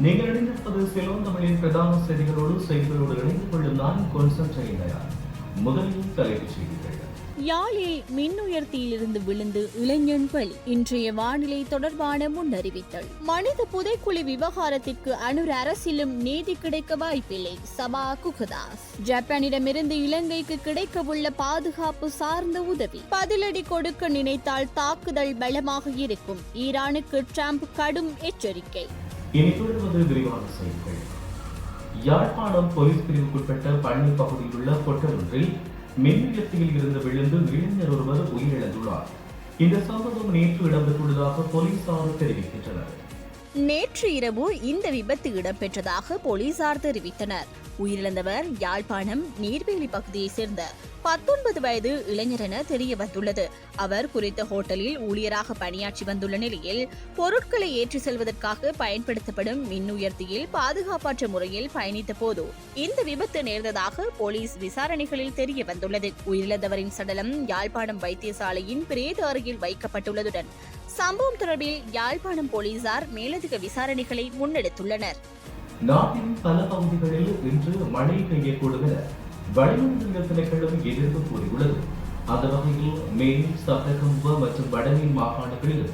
நீங்கள் இணைந்திருப்பது செலோன் தமிழின் பிரதான செய்திகளோடு செய்திகளோடு இணைந்து கொள்ளும் நான் கொன்சன்ட்ரைன் முதலில் தலைப்புச் செய்திகள். யாழில் மின்னுயர்த்தியிலிருந்து விழுந்து இளைஞன் பலி. இன்றைய வானிலை தொடர்பான முன்னறிவித்தல். மனித புதைக்குழி விவகாரத்திற்கு அனுர் அரசிலும் நீதி கிடைக்க வாய்ப்பில்லை. சபா குகதாஸ். ஜப்பானிடமிருந்து இலங்கைக்கு கிடைக்கவுள்ள பாதுகாப்பு சார்ந்த உதவி. பதிலடி கொடுக்க நினைத்தால் தாக்குதல் பலமாக இருக்கும். ஈரானுக்கு ட்ரம்ப் கடும் எச்சரிக்கை. இனி தொடர்வது விரிவான செய்திகள். யாழ்ப்பாணம் போலீஸ் பிரிவுக்குட்பட்ட பண்ணை பகுதியில் உள்ள கொட்டலொன்றில் மின்னியத்தில் இருந்து விழுந்து இளைஞர் ஒருவர் உயிரிழந்துள்ளார். இந்த சம்பவம் நேற்று இடம்பெற்றுள்ளதாக போலீசார் தெரிவிக்கின்றனர். நேற்று இரவு இந்த விபத்து இடம்பெற்றதாக போலீசார் தெரிவித்தனர். உயிரிழந்தவர் யாழ்ப்பாணம் நீர்வேலி பகுதியைச் சேர்ந்த பத்தொன்பது வயது இளைஞர் என தெரிய வந்துள்ளது அவர் குறித்த ஹோட்டலில் ஊழியராக பணியாற்றி வந்துள்ள நிலையில் பொருட்களை ஏற்றி செல்வதற்காக பயன்படுத்தப்படும் மின்னுயர்த்தியில் பாதுகாப்பற்ற முறையில் பயணித்த போது இந்த விபத்து நேர்ந்ததாக போலீஸ் விசாரணைகளில் தெரிய வந்துள்ளது உயிரிழந்தவரின் சடலம் யாழ்ப்பாணம் வைத்தியசாலையின் பிரேத அருகில் வைக்கப்பட்டுள்ளதுடன் சம்பவம் தொடர்பில் யாழ்ப்பாணம் போலீசார் மேலதிக விசாரணைகளை முன்னெடுத்துள்ளனர். நாட்டின் பல பகுதிகளில் இன்று மழை பெய்யக்கூடும் என வளிமண்டல திணைக்களம் எதிர்ப்பு கூறியுள்ளது. அந்த வகையில் மேல் சட்டகம்ப மற்றும் வடமேல் மாகாணங்களில்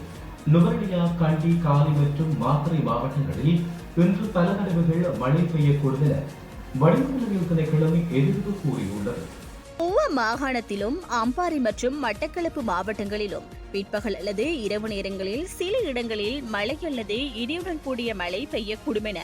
நுவரடியா கண்டி காலி மற்றும் மாத்திரை மாவட்டங்களில் இன்று பல தடவைகள் மழை பெய்யக்கூடும் என வளிமண்டல திணைக்களம் எதிர்ப்பு கூறியுள்ளது. மாகாணத்திலும் அம்பாறை மற்றும் மட்டக்களப்பு மாவட்டங்களிலும் பிற்பகல் அல்லது இரவு நேரங்களில் சில இடங்களில் மழை அல்லது இடியுடன் கூடிய மழை பெய்யக்கூடும் என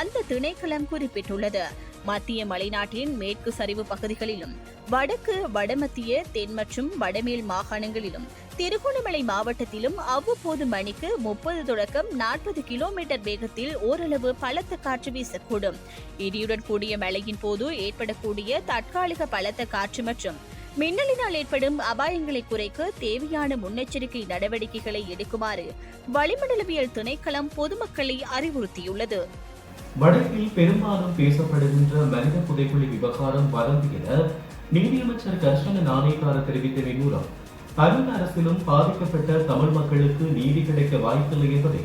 அந்த திணைக்களம் குறிப்பிட்டுள்ளது. மத்திய மலைநாட்டின் மேற்கு சரிவு பகுதிகளிலும் வடக்கு வடமத்திய தென் மற்றும் வடமேல் மாகாணங்களிலும் திருகோணமலை மாவட்டத்திலும் அவ்வப்போது மணிக்கு முப்பது தொடக்கம் நாற்பது கிலோமீட்டர் வேகத்தில் ஓரளவு பலத்த காற்று வீசக்கூடும். இடியுடன் கூடிய மழையின் போது ஏற்படக்கூடிய தற்காலிக பலத்த காற்று மற்றும் மின்னலினால் ஏற்படும் அபாயங்களை குறைக்க தேவையான முன்னெச்சரிக்கை நடவடிக்கைகளை எடுக்குமாறு வளிமண்டலவியல் திணைக்களம் பொதுமக்களை அறிவுறுத்தியுள்ளது. வடக்கில் பெரும்பாலும் பேசப்படுகின்ற மனித புதைக்குழி விவகாரம் வதந்தி என நீதியமைச்சர் கர்ஷன நாணயக்கார தெரிவித்ததன் மூலம் தமிழ் அரசிலும் பாதிக்கப்பட்ட தமிழ் மக்களுக்கு நீதி கிடைக்க வாய்ப்பில்லை என்பதை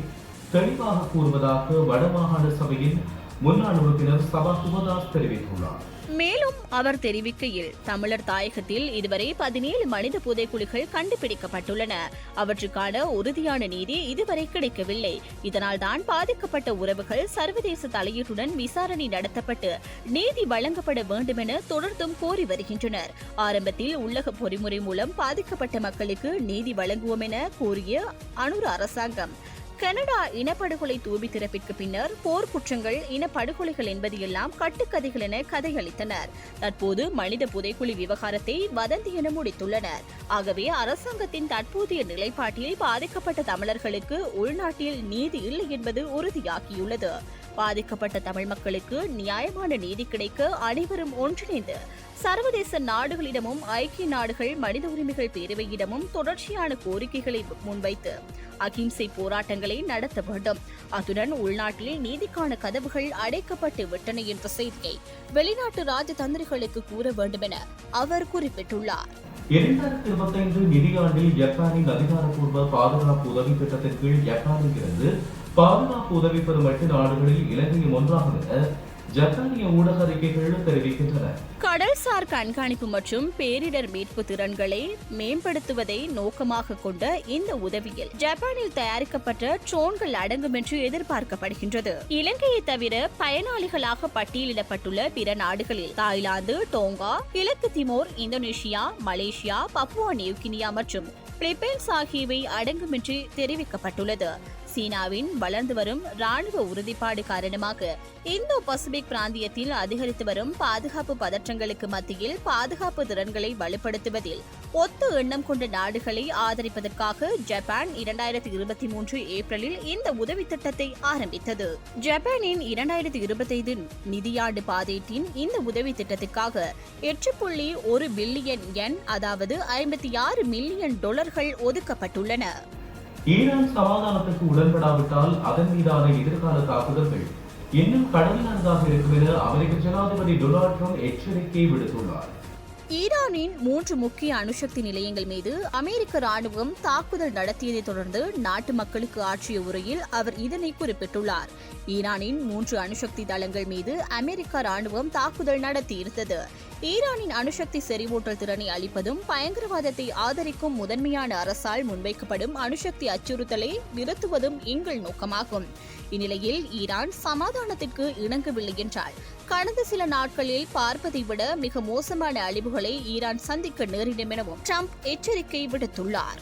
தெளிவாக கூறுவதாக வடமாகாண சபையின் முன்னாள் உறுப்பினர் சபா சுபதாஸ் தெரிவித்துள்ளார். மேலும் அவர் தெரிவிக்கையில் தமிழர் தாயகத்தில் இதுவரை பதினேழு மனித புதைக்குழிகள் கண்டுபிடிக்கப்பட்டுள்ளன. அவற்றுக்கான உறுதியான நீதி இதுவரை கிடைக்கவில்லை. இதனால் தான் பாதிக்கப்பட்ட உறவுகள் சர்வதேச தலையீட்டுடன் விசாரணை நடத்தப்பட்டு நீதி வழங்கப்பட வேண்டும் என தொடர்ந்தும் கோரி வருகின்றனர். ஆரம்பத்தில் உள்ளக பொறிமுறை மூலம் பாதிக்கப்பட்ட மக்களுக்கு நீதி வழங்குவோம் என கூறிய அனுர அரசாங்கம் கனடா இனப்படுகொலை தூபி திறப்பிற்கு பின்னர் போர் குற்றங்கள் இனப்படுகொலைகள் என்பது எல்லாம் கட்டுக்கதைகள் என கதையளித்தனர். தற்போது மனித புதைக்குழி விவகாரத்தை வதந்தி என முடித்துள்ளனர். ஆகவே அரசாங்கத்தின் தற்போதைய நிலைப்பாட்டில் பாதிக்கப்பட்ட தமிழர்களுக்கு உள்நாட்டில் நீதி இல்லை என்பது உறுதியாகியுள்ளது. பாதிக்கப்பட்ட தமிழ் மக்களுக்கு நியாயமான நீதி கிடைக்க அனைவரும் ஒன்றிணைந்து சர்வதேச நாடுகளிடமும் ஐக்கிய நாடுகள் மனித உரிமைகள் பேரவையிடமும் தொடர்ச்சியான கோரிக்கைகளை முன்வைத்து அகிம்சை போராட்டங்களை நடத்த வேண்டும். அத்துடன் உள்நாட்டில் நீதிக்கான கதவுகள் அடைக்கப்பட்டு விட்டன என்ற செய்தியை வெளிநாட்டு ராஜதந்திரிகளுக்கு கூற வேண்டும் என அவர் குறிப்பிட்டுள்ளார். இரண்டாயிரத்தி இருபத்தைந்து நிதியாண்டில் ஜப்பானின் அதிகாரப்பூர்வ பாதுகாப்பு உதவி திட்டத்தின் கீழ் ஜப்பானில் இருந்து பாதுகாப்பு உதவி பெறும் எட்டு நாடுகளில் இலங்கையும் ஒன்றாகும் என ஜப்பானிய ஊடக அறிக்கைகள் தெரிவிக்கின்றன. கடல்சார் கண்காணிப்பு மற்றும் பேரிடர் மீட்பு திறன்களை மேம்படுத்துவதை நோக்கமாக கொண்ட இந்த உதவியில் ஜப்பானில் தயாரிக்கப்பட்ட ட்ரோன்கள் அடங்கும் என்று எதிர்பார்க்கப்படுகின்றது. இலங்கையை தவிர பயனாளிகளாக பட்டியலிடப்பட்டுள்ள பிற நாடுகளில் தாய்லாந்து டோங்கா கிழக்கு Timor Indonesia Malaysia Papua New Guinea மற்றும் பிலிப்பைன்ஸ் ஆகியவை அடங்கும் என்று தெரிவிக்கப்பட்டுள்ளது. சீனாவின் வளர்ந்து வரும் ராணுவ உறுதிப்பாடு காரணமாக இந்தோ பசிபிக் பிராந்தியத்தில் அதிகரித்து வரும் பாதுகாப்பு பதற்றங்களுக்கு மத்தியில் பாதுகாப்பு திறன்களை வலுப்படுத்துவதில் ஒத்த எண்ணம் கொண்ட நாடுகளை ஆதரிப்பதற்காக ஜப்பான் இரண்டாயிரத்தி இருபத்தி மூன்று ஏப்ரலில் இந்த உதவி திட்டத்தை ஆரம்பித்தது. ஜப்பானின் இரண்டாயிரத்தி இருபத்தைந்து நிதியாண்டு பாதீட்டின் இந்த உதவி திட்டத்திற்காக எட்டு புள்ளி ஒரு பில்லியன் என் அதாவது ஐம்பத்தி ஆறு மில்லியன் டாலர்கள் ஒதுக்கப்பட்டுள்ளன. ஈரான் சமாதானத்துக்கு உடன்படாவிட்டால் அதன் மீதான எதிர்கால தாக்குதல்கள் இன்னும் கடுமையானதாக இருக்கும் என அமெரிக்க ஜனாதிபதி டொனால்ட் ட்ரம்ப் எச்சரிக்கை விடுத்துள்ளார். ஈரானின் மூன்று முக்கிய அணுசக்தி நிலையங்கள் மீது அமெரிக்க ராணுவம் தாக்குதல் நடத்தியதைத் தொடர்ந்து நாட்டு மக்களுக்கு ஆற்றிய உரையில் அவர் இதனை குறிப்பிட்டுள்ளார். ஈரானின் மூன்று அணுசக்தி தளங்கள் மீது அமெரிக்க ராணுவம் தாக்குதல் நடத்தியிருந்தது. ஈரானின் அணுசக்தி செறிவூட்டல் திறனை அளிப்பதும் பயங்கரவாதத்தை ஆதரிக்கும் முதன்மையான அரசால் முன்வைக்கப்படும் அணுசக்தி அச்சுறுத்தலை நிறுத்துவதும் எங்கள் நோக்கமாகும். இந்நிலையில் ஈரான் சமாதானத்திற்கு இணங்கவில்லை என்றால் கடந்த சில நாட்களில் பார்ப்பதை விட மிக மோசமான அழிவுகளை ஈரான் சந்திக்க நேரிடும் எனவும் ட்ரம்ப் எச்சரிக்கை விடுத்துள்ளார்.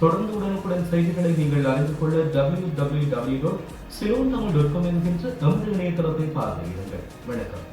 தொடர்ந்து உடனுக்குடன் செய்திகளை நீங்கள் அறிந்து கொள்ள W W W dot Ceylon Tamil dot com என்கின்ற தமிழ் இணையதளத்தை பார்வையிடுங்கள். வணக்கம்.